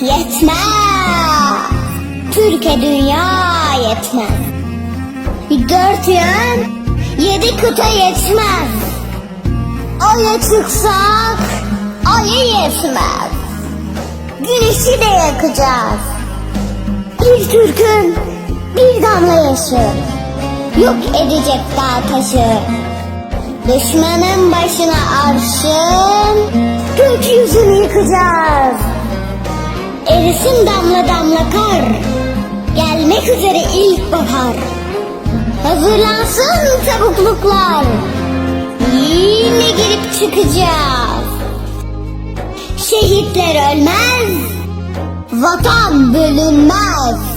Yetmez. Türkiye dünya yetmez. Dört yön, yedi kıta yetmez. Aya çıksak, ayı yetmez. Güneşi de yakacağız. Bir Türk'ün bir damla yaşı yok edecek dağ taşı. Düşmanın başına arşın gökyüzünü yıkacağız. Erisin damla damla kar. Gelmek üzere ilkbahar. Hazırlansın çabukluklar. Yine girip çıkacağız. Şehitler ölmez. Vatan bölünmez.